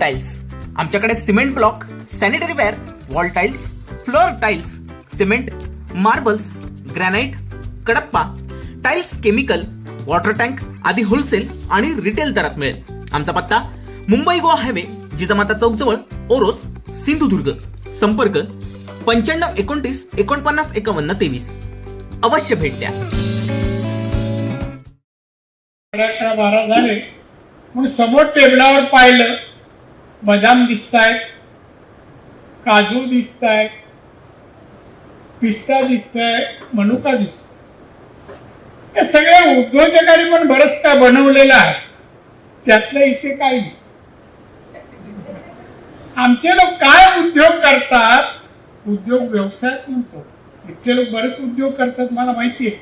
Tiles आमच्याकडे cement block sanitary ware wall tiles floor tiles cement marbles granite Kadappa tiles chemical water tank आदी wholesale आणि retail दरात मिळेल. आमचा पत्ता मुंबई गोवा हायवे जिजामाता चौक जवळ ओरोस सिंधुदुर्ग. संपर्क पंच्याण्णव एकोणतीस एकोणपन्नास एकावन्न तेवीस. अवश्य भेट द्या. अकरा बारा झाले म्हणून समोर टेबलावर पाहिलं बदाम दिसतायत काजू दिसतायत पिस्ता दिसतोय मनुका दिसतोय. या सगळ्या उद्योजकांनी पण बरंच काय बनवलेलं आहे. त्यातलं इथे काही नाही. आमचे लोक काय उद्योग करतात? उद्योग व्यवसायात म्हणतो इथले लोक बरेच उद्योग करतात मला माहिती आहे.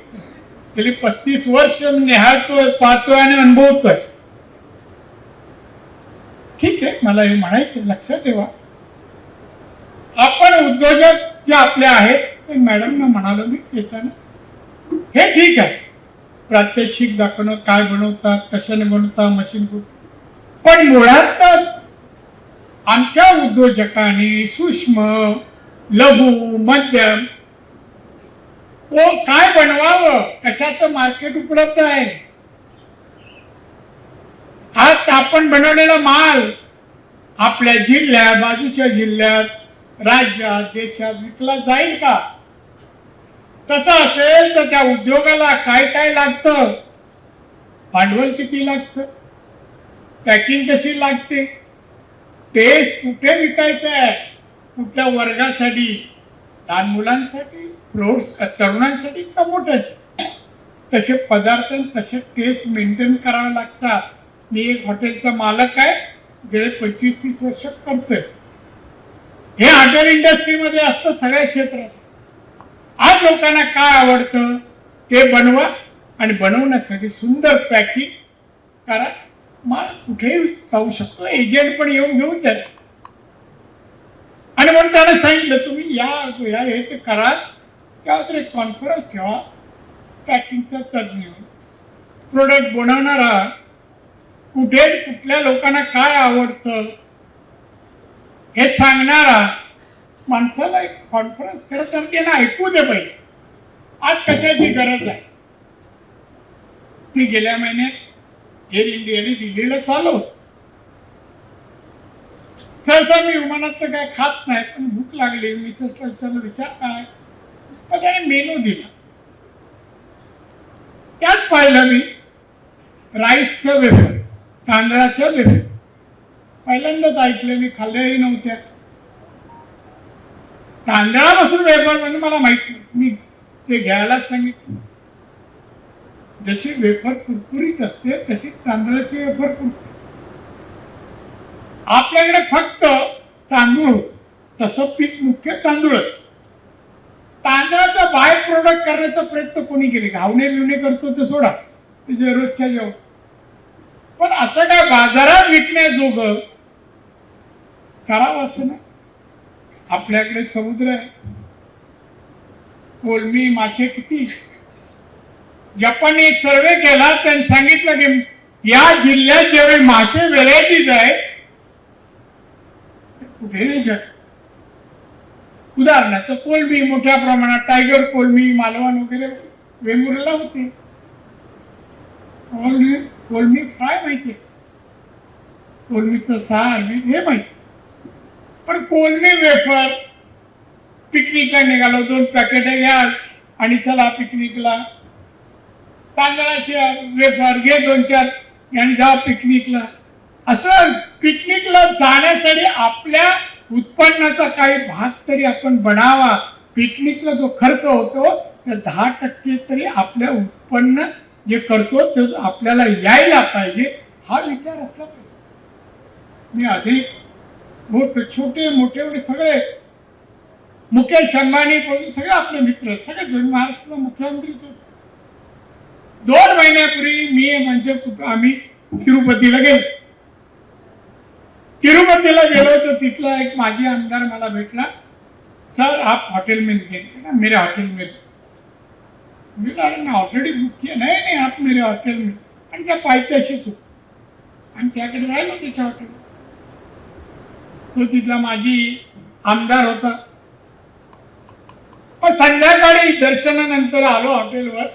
गेली पस्तीस वर्ष मी निहाळतोय पाहतोय आणि अनुभवतोय. ठीक आहे मला हे म्हणायचं लक्षात ठेवा. आपण उद्योजक जे आपले आहेत ते मॅडमना म्हणालो मी येताना. हे ठीक आहे. प्रात्यक्षिक दाखवणं काय बनवतात कशाने बनवतात मशीन पण मुळात आमच्या उद्योजकांनी सूक्ष्म लघु मध्यम तो काय बनवावं? कशाचं मार्केट उपलब्ध आहे आज आपण बनवलेला माल आपल्या जिल्ह्यात बाजूच्या जिल्ह्यात राज्यात देशात विकला जाईल का? तसं असेल तर त्या उद्योगाला काय काय लागतं? भांडवल किती लागतं? पॅकिंग कशी लागते? टेस्ट कुठे विकायचं आहे? कुठल्या वर्गासाठी? लहान मुलांसाठी? फ्लोट्स तरुणांसाठी का मोठ्याच? तसे पदार्थ तसे टेस्ट मेंटेन करावे लागतात. मी एक हॉटेलचा मालक आहे गेले पंचवीस तीस वर्ष करतोय हे हॉटेल इंडस्ट्रीमध्ये असतं सगळ्या क्षेत्रात. आज लोकांना काय आवडतं ते बनवा आणि बनवण्यासाठी सुंदर पॅकिंग करा. माल कुठेही जाऊ शकतो एजंट पण येऊन घेऊन त्यात आणि म्हणून त्यांना सांगितलं तुम्ही या या हे ते करा. त्यावर एक कॉन्फरन्स ठेवा. पॅकिंगचा तज्ज्ञ प्रोडक्ट बनवणारा कुठे कुठल्या लोकांना काय आवडतं? हे सांगणारा माणसाला एक कॉन्फरन्स खरं तर त्यांना ऐकू दे पाहिजे आज कशाची गरज आहे? मी गेल्या महिन्यात एअर इंडियाने दिल्लीला चालवतो सहसा मी विमानाचं काय खात नाही पण भूक लागली. मी विचारलं विचार काय? तर त्याने मेनू दिला. त्यात पाहिलं मी राईसचं वेफर तांदळाच्या वेफर पहिल्यांदाच ऐकले मी खाल्ल्याही नव्हत्या. तांदळापासून वेफर म्हणजे मला माहीत नाही. मी ते घ्यायलाच सांगितलं. जशी वेफर कुरकुरीत असते तशी तांदळाची वेफर कुरकुरीत. आपल्याकडे फक्त तांदूळ होत. तसं पीक मुख्य तांदूळच तांदळाचा बाय प्रोडक्ट करण्याचा प्रयत्न कोणी केले घावणे बिवणे करतो ते सोडा. त्याच्या रोजच्या जेवण. पण असं काय बाजारात विकण्याजोग? करावं असं ना आपल्याकडे समुद्र आहे. कोलमी मासे किती? जपानने एक सर्वे केला त्यांनी सांगितलं की या जिल्ह्यात जेवढे मासे व्हेरायटीज आहे कुठे नाही उदाहरणार्थ कोलमी मोठ्या प्रमाणात टायगर कोलमी मालवण वगैरे वेमुरला होते. कोलमी कोलमी फ्राय माहिती? कोलमीचं सार हे माहिती. पण कोलमी वेफर पिकनिकला निघालो दोन पॅकेट घ्या आणि चला पिकनिकला तांदळाचे वेफर घे दोन चार आणि जा पिकनिकला असं पिकनिकला जाण्यासाठी आपल्या उत्पन्नाचा काही भाग तरी आपण बनावा. पिकनिकला जो खर्च होतो त्या दहा टक्के तरी आपल्या उत्पन्न जे करतो ते आपल्याला यायला पाहिजे हा विचार असला पाहिजे. मी अधिक मोठे छोटे मोठे एवढे सगळे मुकेश अंबानी पासून सगळे आपले मित्र सगळे जण महाराष्ट्र मुख्यमंत्रीच होते. दोन महिन्यापूर्वी मी म्हणजे कुठं आम्ही तिरुपतीला गेलो. तिरुपतीला गेलो तर तिथला एक माजी आमदार मला भेटला. सर आप हॉटेल में ना मेरे हॉटेल में मी ना ऑलरेडी बुक किया नाही नाही आप मेरे हॉटेल में. आणि त्या पायथ्याशीच होत. आणि त्याकडे राहिलो त्याच्या हॉटेल तो तिथला माझी आमदार होता. मग संध्याकाळी दर्शनानंतर आलो हॉटेलवर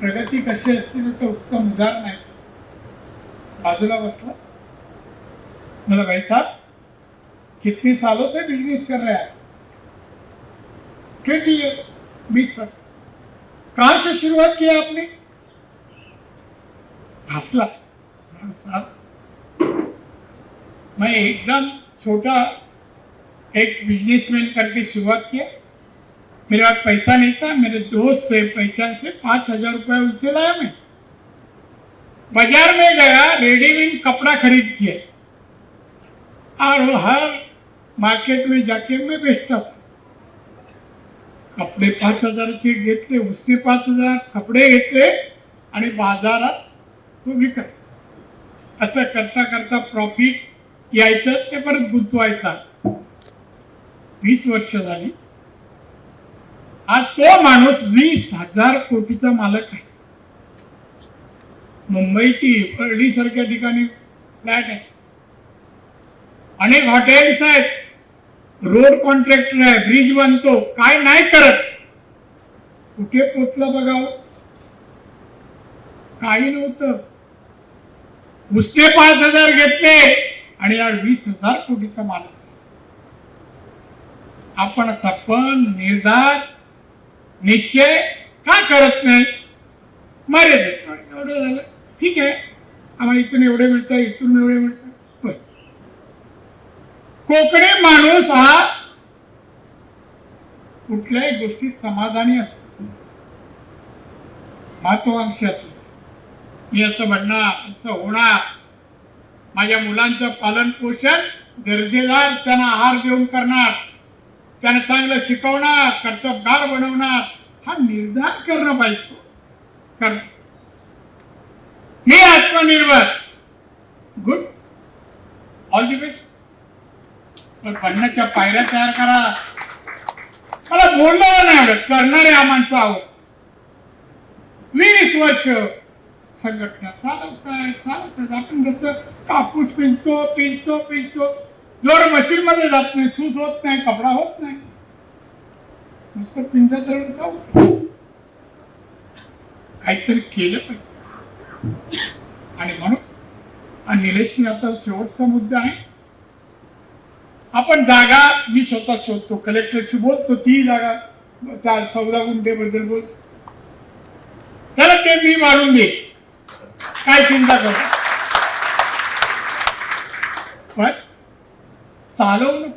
प्रगती कशी असते त्याचं उत्तम उदाहरण आहे. बाजूला बसला. मला भाई साहब कितने सालों से बिजनेस कर रहे हैं ट्वेंटी ईयर्स बीस साल कहाँ से शुरुआत किया आपने? हंसला। साहब। मैं एकदम छोटा एक बिजनेसमैन करके शुरुआत किया। मेरे पास पैसा नहीं था, मेरे दोस्त से पहचान से पाँच हज़ार रुपये उनसे लाया मैं। बाज़ार में गया रेडीमेड कपड़ा खरीद किया। और हर मार्केट में जाके मैं बेचता था। कपडे पाच हजाराचे घेतले उसने पाच हजार कपडे घेतले आणि बाजारात तो विकायचा. असं करता करता प्रॉफिट यायचं ते परत गुंतवायचा. वीस वर्ष झाली. आज तो माणूस वीस हजार कोटीचा मालक आहे. मुंबईची परळी सारख्या ठिकाणी फ्लॅट आहे. अनेक हॉटेल्स आहेत. रोड कॉन्ट्रॅक्टर आहे ब्रिज बनतो काय नाही करत. कुठे पोचलं बघावं? काही नव्हतं. उसने पाच हजार घेतले आणि या वीस हजार कोटीचा मालक आपण सपन निर्धार निश्चय का करत नाही? मर्यादित एवढं झालं. ठीक आहे. आम्हाला इथून एवढे मिळतं इथून एवढे मिळतं. कोकणी माणूस हा कुठल्याही गोष्टी समाधानी असतो. महत्वाकांक्षी असतो. मी असं म्हणणार असं होणार. माझ्या मुलांचं पालन पोषण दर्जेदार त्यांना आहार देऊन करणार. त्यांना चांगलं शिकवणार कर्तबगार बनवणार. हा निर्धार करणं पाहिजे. कर मी आत्मनिर्भर. गुड ऑल दी बेस्ट पण बनण्याच्या पायऱ्या तयार करा. मला बोलणार नाही आवडत. करणारे हा माणसं वीस वर्ष संघटना चालवताय चालवतात आपण जसं कापूस पिंजतो पिंजतो पिंजतो. जोर मशीन मध्ये जात नाही. सूत होत नाही कपडा होत नाही. नुसतं पिंजा तर काहीतरी केलं पाहिजे. आणि म्हणून आणि निलेश आता शेवटचा मुद्दा आहे. आपण जागा मी स्वतः शोधतो. कलेक्टरशी बोलतो ती जागा त्या चौदा गुंठेबद्दल बोल. चला ते मी मारून दे. काय चिंता कर पण चालवलं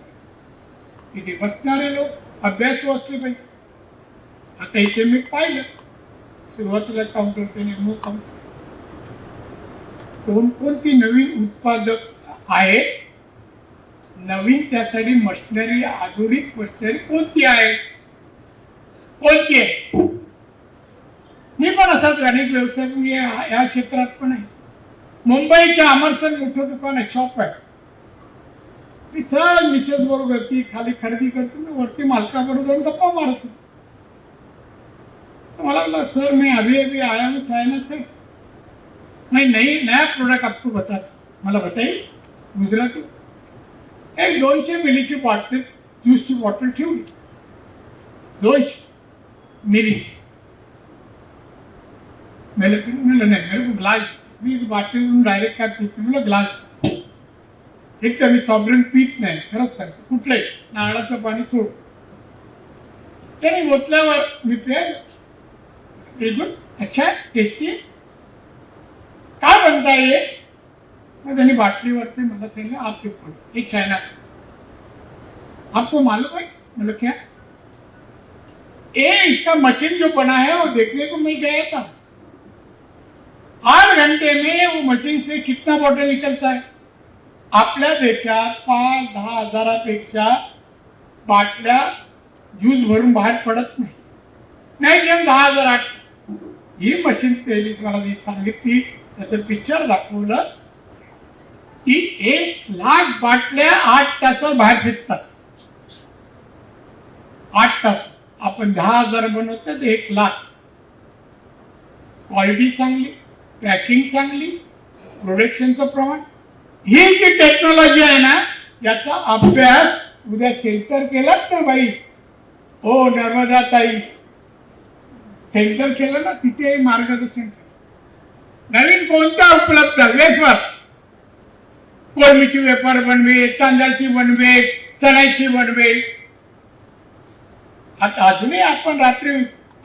तिथे बसणारे लोक अभ्यासू असले पाहिजे. आता इथे मी पाहिलं. सुरुवातीला काउंटर त्याने नेमणूक काउन्सिल कोणकोणती नवीन उत्पादक आहेत? नवीन त्यासाठी मशिनरी आधुनिक मशिनरी कोणती आहे? कोणती आहे? मी पण असाच अनेक व्यवसाय मी या क्षेत्रात पण आहे. मुंबईच्या अमरसर मोठं दुकान आहे शॉप आहे. मी सर मिसेस बरोबर ती खाली खरेदी करतो मी वरती मालकाबरोबर जाऊन गप्पा मारतो. मला बोला सर मैं अभी अभी आया हूँ चाइना से. मैं नई नया प्रोडक्ट आपको बता मला बताइए गुजराती एक दोनशे मिलीची बॉटल ज्यूसची बॉटल ठेवली. दोनशे मिलीची. मेरे म्हणलं नाही. ग्लास मी बाटलीवरून डायरेक्ट काय पित नाही ग्लास एक तर मी सॉब्रेन पीत नाही. खरंच सांगतो. कुठलंही. नारळाचं पाणी सोड. त्याने ओतल्यावर मी प्यायलं. गुड अच्छा टेस्टी काय म्हणता है? ये मग त्यांनी बाटलीवरचे मला सांगितलं आपके ऊपर एक चाइना का। आपको मालूम है मतलब क्या? ए इसका मशीन जो बना है वो देखने को मैं गया था आठ घंटे में वो मशीन से कितना बॉटल निकलता है? आपल्या देशात पाच दहा हजारापेक्षा बाटल्या ज्यूस भरून बाहेर पडत नाही. नाही जेम दहा हजार आठ. ही मशीन तेलीस मला मी सांगितली. त्याचं पिक्चर दाखवलं. की एक लाख बाटल्या आठ तासात बाहेर फिरतात. आठ तास. आपण दहा हजार बनवतो तर एक लाख. क्वालिटी चांगली पॅकिंग चांगली प्रोडक्शनचं प्रमाण. ही जी टेक्नॉलॉजी आहे ना याचा अभ्यास उद्या सेंटर केलात ना बाई. हो नर्मदा ताई. सेंटर केलं ना तिथे मार्गदर्शन नवीन कोणत्या उपलब्ध? वेफर कोळमीची वेफर बनवे तांदळाची बनवे चण्याची बनवे आता अजूनही आपण रात्री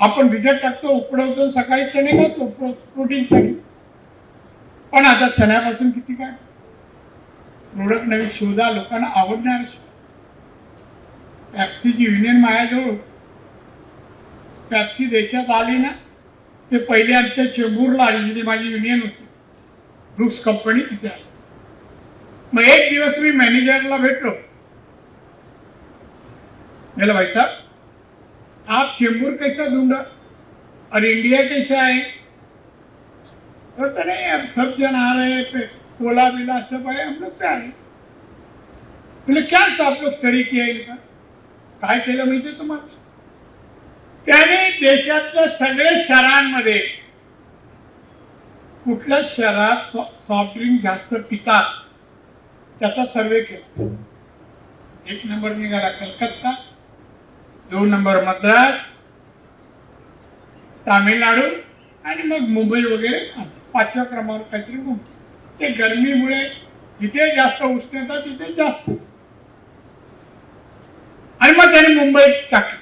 आपण भिजत टाकतो उकडवतो सकाळी चणे खातो प्रोटीनसाठी पण आता चण्यापासून किती काय? प्रोडक्ट नवीन शोधा लोकांना आवडणार. पॅप्सीची युनियन मायाजवळ पॅप्सी देशात आली ना ते पहिले आमच्या चेंबूरला आली जिथे माझी युनियन होती. ब्रुक्स कंपनी तिथे आली. मग एक दिवस मी मॅनेजरला भेटलो. मेला भाई साहब आप चेंबूर कैसा ढूंढा? और इंडिया कैसा है? तो नहीं अब सब जन आ रहे हैं पे कोला मिला सब आए हम लोग क्या है बोले क्या तो आप लोग स्टडी किया इनका? काय केलं माहिती तुम्हाला? त्याने देशातल्या सगळ्या शहरांमध्ये कुठल्या शहरात सॉफ्ट ड्रिंक जास्त पितात त्याचा सर्वे केला. एक नंबर निघाला कलकत्ता दोन नंबर मद्रास तामिळनाडू आणि मग मुंबई वगैरे पाचव्या क्रमांवर काहीतरी मुंबई. ते गरमीमुळे जिथे जास्त उष्णता तिथे जास्त. आणि मग त्याने मुंबईत टाकली.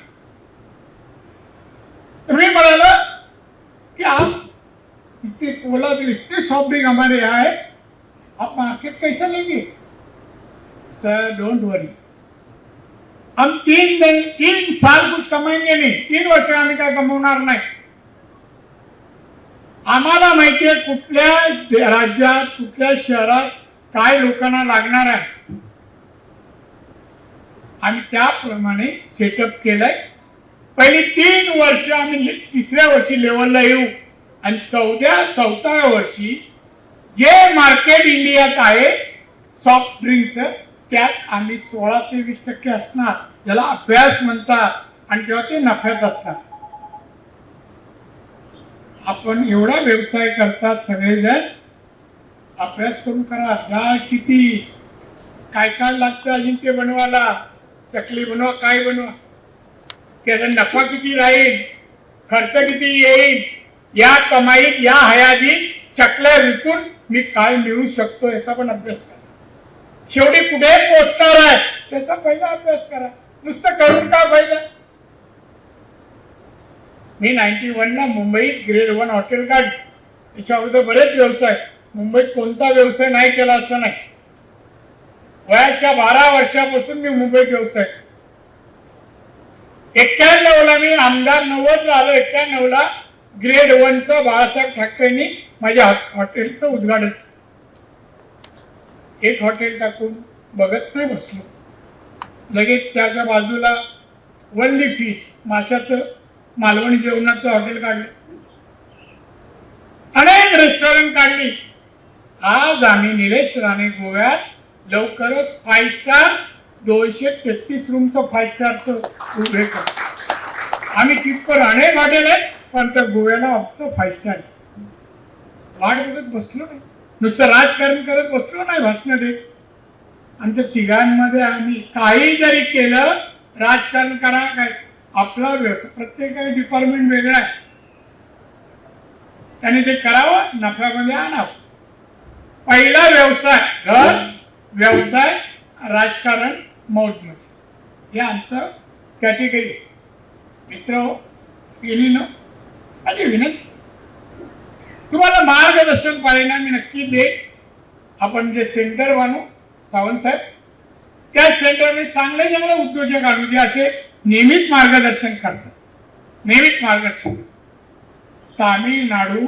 तर मी म्हणाला कि आप इतने कोला बिल इतने सॉफ्ट ड्रिंक हमारे यहाँ है आप मार्केट लेंगे? सर डोंट वरी हम तीन दिन तीन साल कुछ कमाएंगे नहीं। तीन वर्ष आम्ही काय कमवणार नाही। आम्हाला माहितीये कुठल्या राज्यात कुठल्या शहरात काय लोकांना लागणार आहे? आम्ही त्याप्रमाणे सेटअप केलंय. पहिली तीन वर्ष आम्ही तिसऱ्या वर्षी लेवलला येऊ. आणि चौथ्या चौथ्या वर्षी जे मार्केट इंडियात आहे सॉफ्ट ड्रिंकचं त्यात आम्ही सोळा ते वीस टक्के असणार ज्याला अभ्यास म्हणतात आणि तेव्हा ते नफ्यात असतात. आपण एवढा व्यवसाय करतात सगळेजण अभ्यास करून करा या किती काय काय लागतं अजून ते बनवायला चकली बनवा काय बनवा. त्याचा नफा किती राहील खर्च किती येईल या कमाईत या हयादीत चकल्या विकून मी काय मिळू शकतो याचा पण अभ्यास करा. शेवटी कुठे पोचणार आहे? त्याचा पहिला अभ्यास करा. नुसतं करून का फायदा मी नाईन्टी ला मुंबईत ग्रेड वन हॉटेल काढ त्याच्या अगोदर बरेच व्यवसाय. मुंबईत कोणता व्यवसाय नाही केला असं नाही. वयाच्या बारा वर्षापासून मी मुंबईत व्यवसाय. एक्क्याण्णव ला मी आमदार नव्वद झालो एक्क्याण्णव ला ग्रेड वनचं बाळासाहेब ठाकरेंनी माझ्या हॉटेलचं उद्घाटन केलं. एक हॉटेल टाकून बघत नाही बसलो. लगेच त्याच्या बाजूला वल्ली फिश माशाचं मालवणी जेवणाचं हॉटेल काढलं. अनेक रेस्टॉरंट काढली. आज आम्ही निलेश राणे गोव्यात लवकरच फाईव्ह स्टार दोनशे तेहतीस रूमचं फाईव्ह स्टारचं उभे करतो. आम्ही तिथपर अनेक हॉटेल आहेत पण त्या गोव्याला आमचं फाईव्ह स्टार वाट बघत बसलो नाही. नुसतं राजकारण करत बसलो नाही भाषण देत आमच्या तिघांमध्ये आम्ही काही जरी केलं राजकारण करा काय? आपला व्यवसाय प्रत्येकाने डिपार्टमेंट वेगळा आहे. त्याने ते करावं नफ्यामध्ये आणावं. पहिला व्यवसाय घर व्यवसाय राजकारण मौज हे आमचं कॅटेगरी मित्र हो, गेली हो. माझी विनंती. तुम्हाला मार्गदर्शन पाहिजे मी नक्की दे आपण जे सेंटर बांधू सावंत साहेब त्या सेंटरने चांगले चांगले उद्योजक आणू जे असे नियमित मार्गदर्शन करतात. नियमित मार्गदर्शन. तामिळनाडू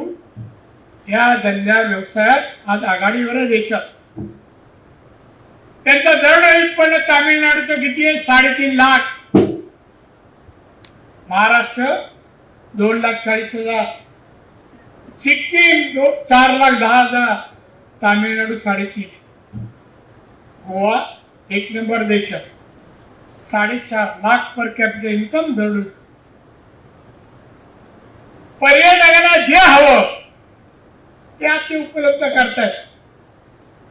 या धंद्या व्यवसायात आज आघाडीवर देशात. त्यांचं दरडोई उत्पन्न तामिळनाडूचं किती आहे? साडेतीन लाख. महाराष्ट्र दोन लाख चाळीस हजार. सिक्कीम दो चार लाख दहा हजार तामिळनाडू साडेतीन. गोवा एक नंबर देशात. साडेचार लाख पर कॅपिटल इन्कम धरून पर्यटकांना जे हवं ते आता ते उपलब्ध करतायत.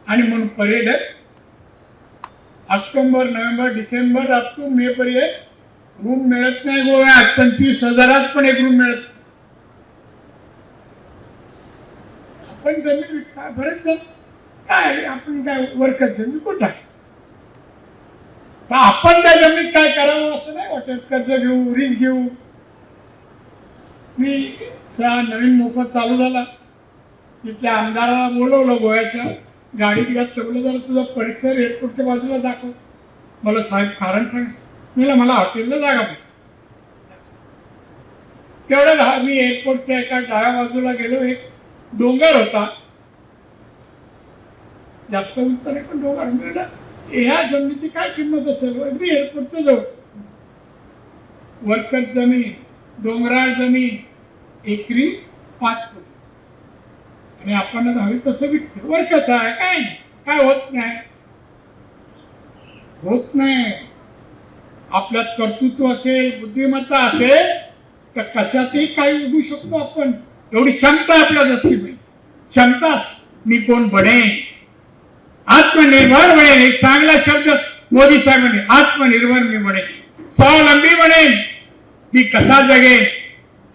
आणि म्हणून पर्यटक October November December up to May पर्यंत रूम मिळत नाही गोव्यात. पंचवीस हजारात पण एक रूम मिळत नाही. आपण जमीन विकता बरेच जण काय आपण काय वर्कच जमीन कुठं आहे? आपण त्या जमीन काय करावं असं नाही वाटत. कर्ज घेऊ रिस्क घेऊ. मी सहा नवीन मोफत चालू झाला. तिथल्या आमदाराला बोलवलं गोव्याच्या. गाडीत घातलं बोललं जरा तुझा परिसर एअरपोर्टच्या बाजूला दाखव. मला साहेब कारण सांग. मी मला हॉटेलला जागा पाहिजे तेवढं मी एअरपोर्टच्या एका डाव्या बाजूला गेलो एक डोंगर होता. जास्त उंच नाही पण डोंगर म्हणलं, ह्या जमिनीची काय किंमत असेल? अगदी एअरपोर्टचं जवळ. वर्कर जमीन डोंगराळ जमीन एकरी पाच कोटी आणि आपण हवी तसं विकतो? वर कसं आहे काय नाही. काय होत नाही? होत नाही. आपल्यात कर्तृत्व असेल बुद्धिमत्ता असेल तर कशातही काही उभू शकतो आपण. एवढी क्षमता आपल्यात असते पाहिजे क्षमता मी कोण बनेन? आत्मनिर्भर बनेन एक चांगला शब्द मोदी साहेबांनी आत्मनिर्भर मी बनेन. स्वावलंबी बनेन. मी कसा जगेन?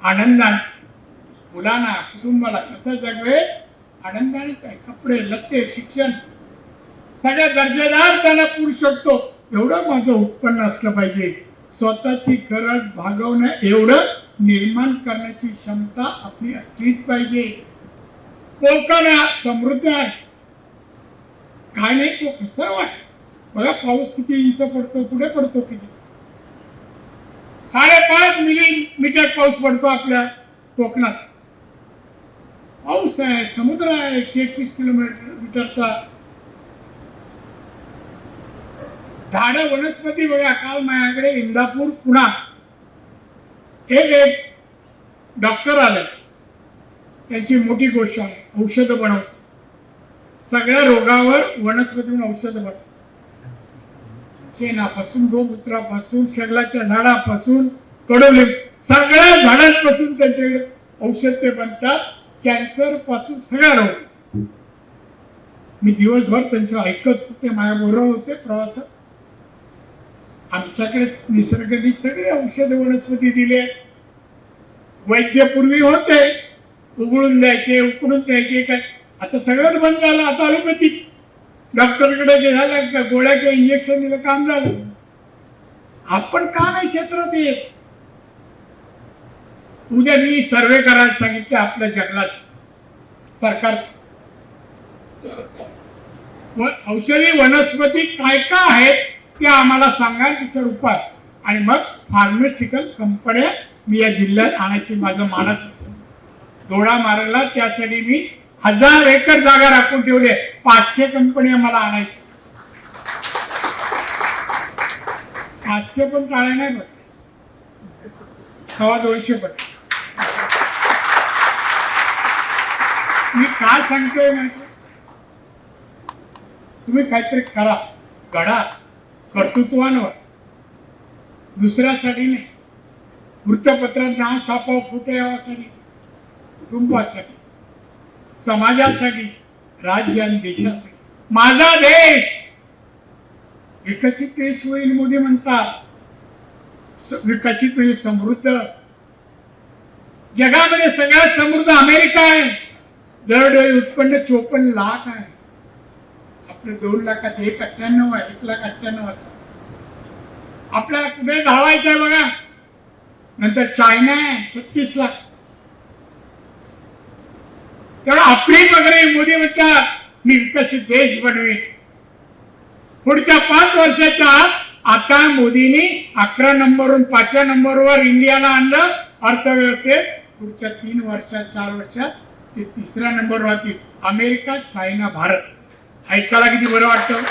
आनंदाने. मुलांना कुटुंबाला कसं जगवे आनंदानेच आहे. कपडे लत्ते शिक्षण. सगळ्या दर्जेदार त्याला पुरू शकतो. एवढं माझं उत्पन्न असलं पाहिजे. स्वतःची गरज भागवणं एवढं निर्माण करण्याची क्षमता आपली असलीच पाहिजे. कोकण हा समृद्ध आहे. काय नाही कोकण सर्व आहे. बघा पाऊस किती इंच पडतो कुठे पडतो किती? साडेपाच मिलीमीटर पाऊस पडतो आपल्या कोकणात. पाऊस आहे समुद्र आहे एकशे एकवीस किलोमीटर मीटरचा झाड वनस्पती बघा काल माझ्याकडे इंदापूर पुणा. एक एक डॉक्टर आले त्यांची मोठी गोष्ट आहे औषधं बनवतात सगळ्या रोगावर वनस्पतीतून औषधं बनवतात शेणापासून गोमूत्रापासून शगलाच्या झाडापासून कडोलिंब सगळ्या झाडांपासून त्यांच्याकडे औषध ते बनतात. कॅन्सरपासून सगळ्या रोग. मी दिवसभर त्यांचं ऐकत होते माझ्या बरोबर होते प्रवासात. आमच्याकडे निसर्गाने सगळे औषध वनस्पती दिले वैद्य पूर्वी होते. उघडून द्यायचे उकडून द्यायचे काय? आता सगळंच बंद झालं. आता ॲलोपॅथिक डॉक्टरकडे जे झालं का? गोळ्या किंवा इंजेक्शन दिलं काम झालं. आपण का नाही क्षेत्रात येत? उद्या मी सर्वे करायला सांगितले आपल्या जंगलात. सरकार. औषधी वनस्पती काय काय आहेत? ते आम्हाला सांगा तिच्यावर उपाय आणि मग फार्मास्युटिकल कंपन्या मी या जिल्ह्यात आणायची माझं मानस दोडा मारायला त्यासाठी मी हजार एकर जागा राखून ठेवली आहे. पाचशे कंपन्या मला आणायची. पाचशे पण टाळ्या नाही बघ सव्वा दोनशे पण. मी काय सांगतोय माहिती? तुम्ही काहीतरी करा. घडा. कर्तृत्वांवर. दुसऱ्यासाठी नाही वृत्तपत्रात नाव छापाव कुठे यावासाठी कुटुंबासाठी समाजासाठी राज्य आणि देशासाठी. माझा देश विकसित देश होईल मोदी म्हणतात. विकसित होईल समृद्ध. जगामध्ये सगळ्यात समृद्ध अमेरिका आहे. दरडोई उत्पन्न चोपन्न लाख आहे. दोन लाखाचे एक अठ्ठ्याण्णव आहे एक लाख अठ्ठ्याण्णव आहे. आपल्याला कुठे धावायचं आहे बघा. नंतर चायना आहे छत्तीस लाख. तेव्हा आफ्रिक वगैरे मोदी म्हणतात मी विकसित देश बनवेन. पुढच्या पाच वर्षाच्या आता मोदींनी अकरा नंबरवरून पाचव्या नंबरवर इंडियाला आणलं अर्थव्यवस्थेत. पुढच्या तीन वर्षात चार वर्षात ते तिसऱ्या नंबरवर राहतील अमेरिका चायना भारत. ऐकायला किती बरं वाटतं?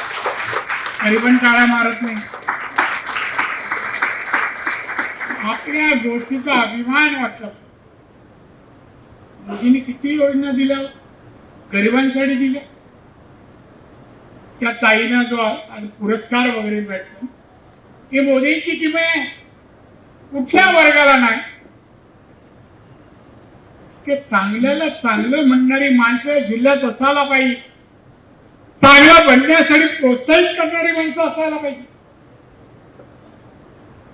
तरी पण टाळ्या मारत नाही. आपल्या गोष्टीचा अभिमान वाटला. मोदींनी किती योजना दिल्या गरिबांसाठी दिल्या. त्या ताईंना जो पुरस्कार वगैरे भेटतो हे मोदींची किमय कुठल्या वर्गाला नाही. ते चांगल्याला चांगलं म्हणणारी माणसं जिल्ह्यात असायला पाहिजे. चांगलं बनण्यासाठी प्रोत्साहित करणारी माणसं असायला पाहिजे.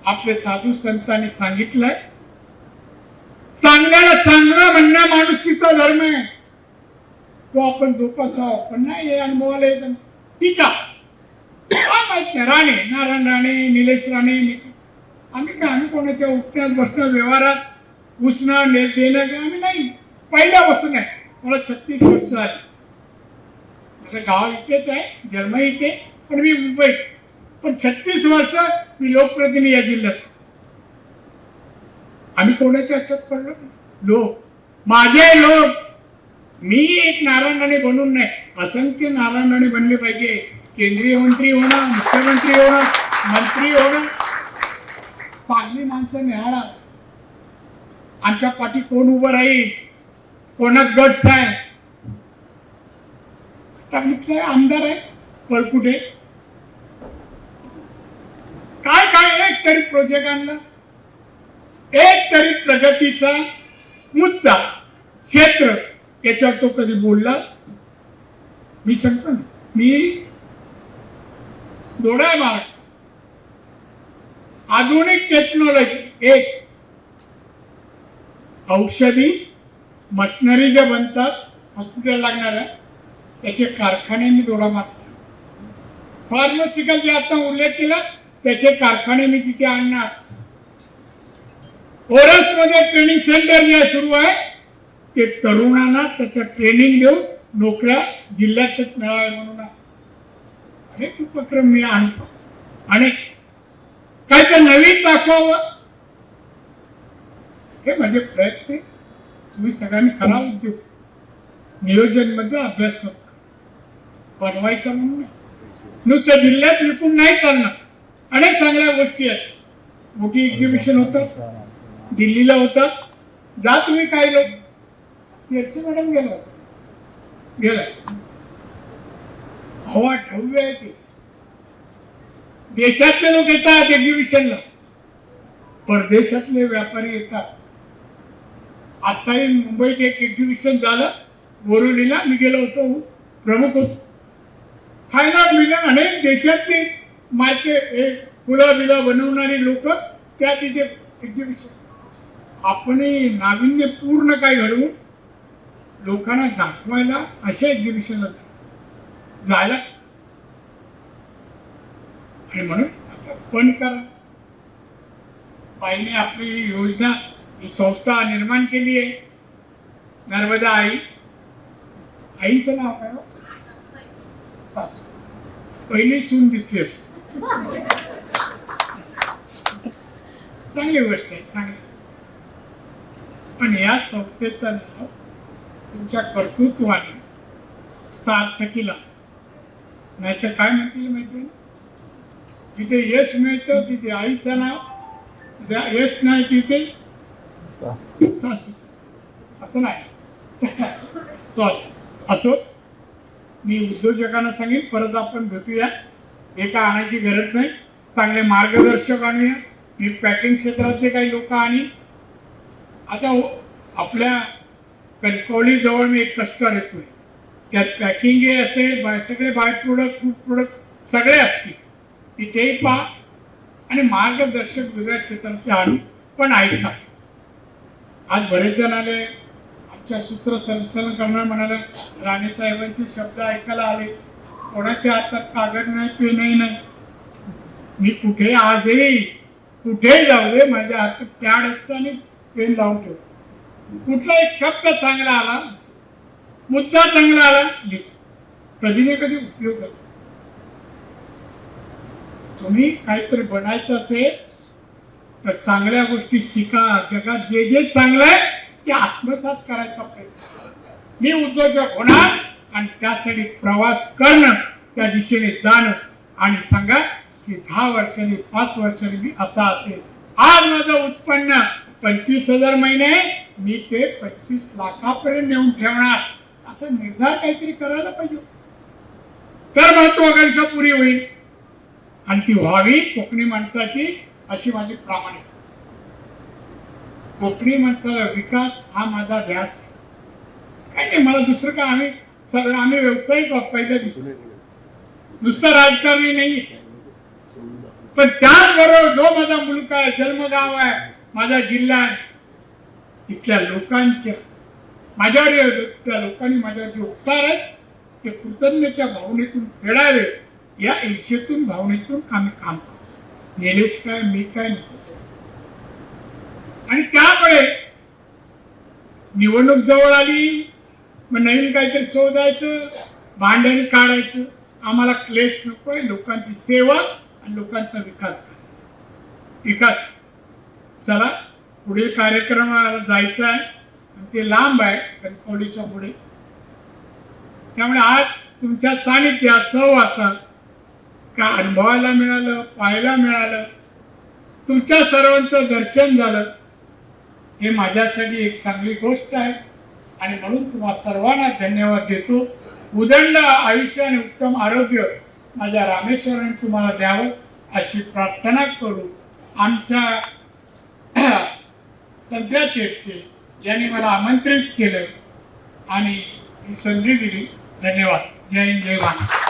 आपले साधू संतांनी सांगितलंय चांगल्याला चांगला म्हणण्या माणुसकीचा धर्म आहे. तो आपण जोपासावा पण नाही हे अनुभवाला येत नाही. टीका काय माहीत नाही राणे नारायण राणे निलेश राणे आम्ही काय आम्ही कोणाच्या उठण्यात बसणं व्यवहारात उसणं देणं काय आम्ही नाही. पहिल्यापासून आहे. मला छत्तीस वर्ष आहे. माझं गाव इथेच आहे जन्म इथे पण मी मुंबईत. पण छत्तीस वर्ष मी लोकप्रतिनिधी या जिल्ह्यात. आम्ही कोणाच्या ह्याच्यात पडलो? लोक. माझे लोक. मी एक नारायणाने बनून नाही असंख्य नारायणाने बनले पाहिजे. केंद्रीय मंत्री होणं मुख्यमंत्री होणं मंत्री होणं चांगली माणसं निहाळा आमच्या पाठी कोण उभं राहील? कोणात गट्स आहे? त्यांचे आमदार आहे पळकुटे काय काय एक तरी प्रोजेक्ट आणला. एक तरी प्रगतीचा मुद्दा क्षेत्र याच्यावर तो कधी बोलला? मी सांगतो ना. मी डोळा मार. आधुनिक टेक्नॉलॉजी एक. औषधी मशनरी ज्या बनतात हॉस्पिटल लागणाऱ्या त्याचे कारखाने मी डोळा मारतो. फार्मसिकल जे आता उल्लेख केला त्याचे कारखाने मी तिथे आणणार. ओरसमध्ये ट्रेनिंग सेंटर जे सुरू आहे ते तरुणांना त्याचं ट्रेनिंग देऊन नोकऱ्या जिल्ह्यातच मिळाव्या म्हणून अनेक उपक्रम मी आणतो. आणि काय तर नवीन दाखवावं? हे माझे प्रयत्न आहे. तुम्ही सगळ्यांनी करा उद्योग. नियोजनमध्ये अभ्यास करतो बनवायचं म्हणून. नुसतं जिल्ह्यात विकून नाही चालणार. अनेक चांगल्या गोष्टी आहेत. मोठी एक्झिबिशन होतं. दिल्लीला होतं. जा तुम्ही काही लोक. तेरची मॅडम गेला गेला. हवा ढव्य आहे ते. देशातले लोक येतात एक्झिबिशनला परदेशातले व्यापारी येतात. आताही मुंबईत एक एक्झिबिशन झालं. बोरिवलीला मी गेलो होतो. प्रमुख होतो. फायनल मिलन अनेक देशातली मार्केट हे फुलं बिलं बनवणारी लोक त्या तिथे एक्झिबिशन आपणही नाविन्यपूर्ण काय घडवून लोकांना दाखवायला अशा एक्झिबिशनला जायला. आणि म्हणून आता पण करा. बाईने आपली ही योजना ही संस्था निर्माण केली आहे. नर्मदा आई. आईचं नाव काय हो? सासू. पहिली सून दिसली चांगली गोष्ट आहे चांगली. पण या संस्थेचं नाव तुमच्या कर्तृत्वाने सार्थकीला. नाहीतर काय म्हणतील माहिती? जिथे यश मिळतं तिथे आईचं नाव यश नाही तिथे सासू. असं नाही. सॉरी असो. मी उद्योजकांना सांगेन परत आपण भेटूया. एका आणायची गरज नाही. चांगले मार्गदर्शक आणूया. मी पॅकिंग क्षेत्रातले काही लोक आणि आता हो, आपल्या कणकवली जवळ मी एक कस्टर येतोय. त्यात पॅकिंग हे असेल बाय सगळे बाय प्रोडक्ट फूड प्रोडक्ट सगळे असतील. तिथेही पहा. आणि मार्गदर्शक वेगळ्या क्षेत्रातले आणू. पण ऐका. आज बरेच जण आले. आमच्या सूत्र संचालन करणार म्हणाले. राणे साहेबांचे शब्द ऐकायला आले. कोणाच्या हातात कागद नाही पेनही नाही. मी कुठे आजही कुठे जाऊ दे माझ्या हातात पॅड असतं आणि पेन लावून ठेवतो. कुठला एक शब्द चांगला आला? मुद्दा चांगला आला? लिहितो. कधी ना कधी उपयोग तुम्ही काहीतरी बनायचं असेल तर चांगल्या गोष्टी शिका. जगात जे जे चांगलं आहे ते आत्मसात करायचा प्रयत्न मी उद्योजक होणार आणि त्यासाठी प्रवास करणं त्या दिशेने जाणं. आणि सांगा की दहा वर्षांनी पाच वर्षांनी मी असा असेल. आज माझं उत्पन्न पंचवीस हजार महिने मी ते पंचवीस लाखापर्यंत नेऊन ठेवणार. असा निर्धार काहीतरी करायला पाहिजे. तर महत्वाकांक्षा पुरी होईल. आणि ती व्हावी कोकणी माणसाची अशी माझी प्रामाणिक कोकणी माणसाचा विकास हा माझा ध्यास आहे. काय नाही मला दुसरं काय आम्ही सगळं आम्ही व्यावसायिक आहोत पहिल्या दिवशी. नुसतं राजकारणी नाही. पण त्याचबरोबर जो माझा मुलगा आहे जन्मगाव आहे माझा जिल्हा आहे इथल्या लोकांच्या माझ्यावर त्या लोकांनी माझ्यावर जे उपकार आहेत ते कृतज्ञच्या भावनेतून फेडावे या ईर्षेतून भावनेतून आम्ही काम करतो निलेश काय मी काय नाही. आणि त्यामुळे निवडणूक जवळ आली मग नवीन काहीतरी शोधायचं भांडण काढायचं. आम्हाला क्लेश नकोय लोकांची सेवा आणि लोकांचा विकास करायचा विकास. चला पुढील कार्यक्रमाला जायचं आहे. आणि ते लांब आहे कणकवलीच्या पुढे. त्यामुळे आज तुमच्या सानिध्यात सहवासात का अनुभवायला मिळालं पाहायला मिळालं? तुमच्या सर्वांचं दर्शन झालं. हे माझ्यासाठी एक चांगली गोष्ट आहे. आणि म्हणून तुम्हा सर्वांना धन्यवाद देतो. उदंड आयुष्य आणि उत्तम आरोग्य माझ्या रामेश्वरांनी तुम्हाला द्यावं अशी प्रार्थना करू. आमच्या सध्या तेटसे यांनी मला आमंत्रित केलं आणि ही संधी दिली. धन्यवाद. जय हिंद जय महाराज